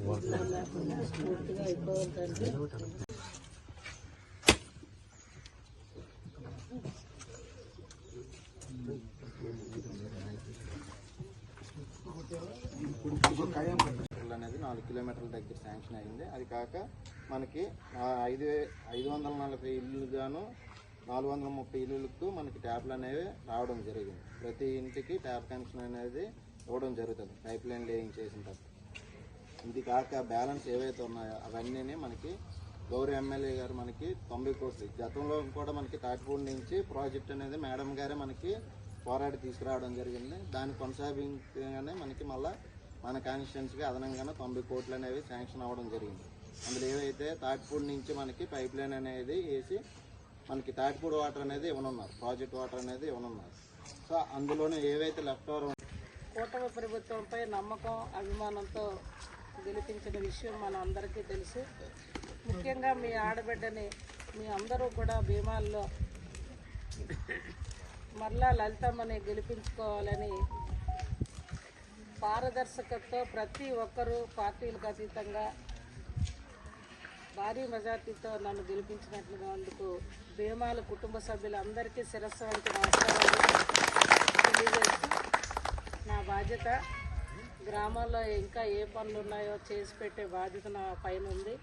పూర్తిగా అనేది నాలుగు కిలోమీటర్ల దగ్గర శాంక్షన్ అయింది. అది కాక మనకి ఐదు ఐదు వందల నలభై ఇల్లు గాను నాలుగు వందల ముప్పై ఇల్లులకు మనకి ట్యాప్లు అనేవి రావడం జరిగింది. ప్రతి ఇంటికి ట్యాప్ కనెక్షన్ అనేది ఇవ్వడం జరుగుతుంది. పైప్ లైన్ లేయింగ్ చేసిన తర్వాత. ఇది కాక బ్యాలెన్స్ ఏవైతే ఉన్నాయో అవన్నీ మనకి గౌరవ ఎమ్మెల్యే గారు మనకి తొంభై కోట్లు గతంలో కూడా మనకి తాటిపూడి నుంచి ప్రాజెక్ట్ అనేది మేడం గారే మనకి పోరాడి తీసుకురావడం జరిగింది. దాని కొనసాగించగానే మనకి మళ్ళీ మన కాన్స్టిట్యున్సీకి అదనంగానే తొంభై కోట్లు అనేవి శాంక్షన్ అవ్వడం జరిగింది. అందులో ఏవైతే తాటిపూడి నుంచి మనకి పైప్ లైన్ అనేది వేసి మనకి తాటిపూడి వాటర్ అనేది ఇవ్వనున్నారు ప్రాజెక్ట్ వాటర్ అనేది ఇవ్వనున్నారు. సో అందులోనే ఏవైతే లెఫ్ట్ ఓవర్ కూటమి ప్రభుత్వంపై నమ్మకం అభిమానంతో గెలిపించిన విషయం మన అందరికీ తెలుసు. ముఖ్యంగా మీ ఆడబిడ్డని మీ అందరూ కూడా భీమాల్లో మరలా లలితమ్మని గెలిపించుకోవాలని పారదర్శకతో ప్రతి ఒక్కరూ పార్టీలకు అతీతంగా భారీ మెజార్టీతో నన్ను గెలిపించినట్లుగా అందుకు భీమాల కుటుంబ సభ్యులందరికీ శిరస్సు వంటి నమస్కారాలు నా బాధ్యత. గ్రామాల్లో ఇంకా ఏ పనులు ఉన్నాయో చేసి పెట్టే బాధ్యత నా పైన ఉంది.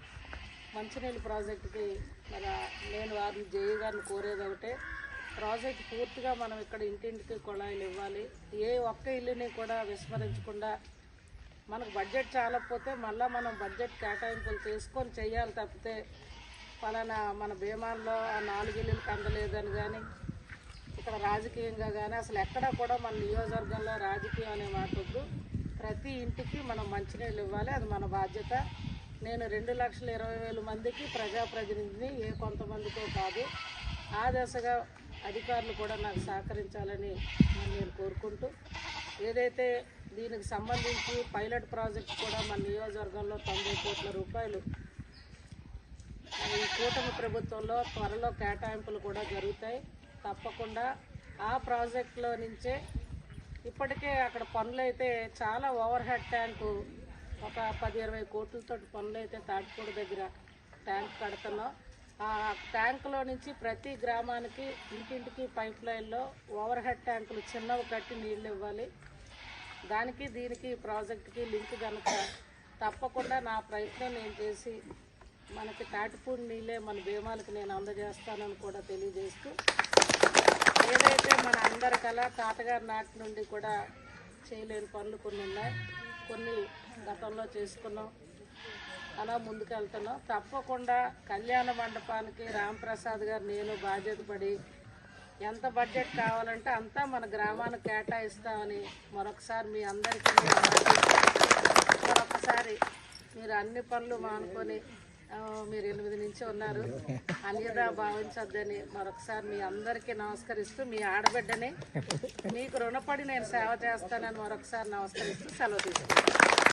మంచినీళ్ళ ప్రాజెక్టుకి మన నేను వారిని జేఈ గారిని కోరేది ఒకటే ప్రాజెక్ట్ పూర్తిగా మనం ఇక్కడ ఇంటింటికి కొళాయిలు ఇవ్వాలి. ఏ ఒక్క ఇల్లుని కూడా విస్మరించకుండా మనకు బడ్జెట్ చాలకపోతే మళ్ళీ మనం బడ్జెట్ కేటాయింపులు చేసుకొని చేయాలి తప్పితే పలానా మన భీమాల్లో ఆ నాలుగు ఇల్లులకు అందలేదని కానీ ఇక్కడ రాజకీయంగా కానీ అసలు ఎక్కడ కూడా మన నియోజకవర్గంలో రాజకీయం అనే మాట వద్దు. ప్రతి ఇంటికి మనం మంచినీళ్ళు ఇవ్వాలి. అది మన బాధ్యత. నేను రెండు లక్షల ఇరవై వేల మందికి ప్రజాప్రతినిధిని ఏ కొంతమందితో కాదు. ఆ దశగా అధికారులు కూడా నాకు సహకరించాలని నేను కోరుకుంటూ ఏదైతే దీనికి సంబంధించి పైలట్ ప్రాజెక్ట్ కూడా మన నియోజకవర్గంలో తొంభై కోట్ల రూపాయలు ఈ కూటమి ప్రభుత్వంలో త్వరలో కేటాయింపులు కూడా జరుగుతాయి. తప్పకుండా ఆ ప్రాజెక్టులో నుంచే ఇప్పటికే అక్కడ పనులు అయితే చాలా ఓవర్ హెడ్ ట్యాంకు ఒక పది ఇరవై కోట్లతో పనులు అయితే తాటిపూడి దగ్గర ట్యాంక్ కడుతున్నాం. ఆ ట్యాంకులో నుంచి ప్రతి గ్రామానికి ఇంటింటికి పైప్ లైన్లో ఓవర్ హెడ్ ట్యాంకులు చిన్నవి కట్టి నీళ్ళు ఇవ్వాలి. దానికి దీనికి ప్రాజెక్ట్కి ప్రాజెక్టుకి లింక్ కనుక తప్పకుండా నా ప్రయత్నం నేను చేసి మనకి తాటిపూడి నీళ్ళే మన భీమాలకు నేను అందజేస్తానని కూడా తెలియజేస్తూ ఏదైతే మన అందరి కళ తాతగారి నాటి నుండి కూడా చేయలేని పనులు కొన్ని ఉన్నాయి. కొన్ని గతంలో చేసుకున్నాం. అలా ముందుకెళ్తున్నాం. తప్పకుండా కళ్యాణ మండపానికి రాంప్రసాద్ గారు నేను బాధ్యత పడి ఎంత బడ్జెట్ కావాలంటే అంతా మన గ్రామానికి కేటాయిస్తామని మరొకసారి మీ అందరికీ మరొకసారి మీరు అన్ని పనులు మానుకొని మీరు ఎనిమిది నుంచి ఉన్నారు. అన్యదా భావించొద్దని మరొకసారి మీ అందరికీ నమస్కరిస్తూ మీ ఆడబిడ్డని మీకు రుణపడి నేను సేవ చేస్తానని మరొకసారి నమస్కరిస్తూ సెలవు తీసుకుంటాను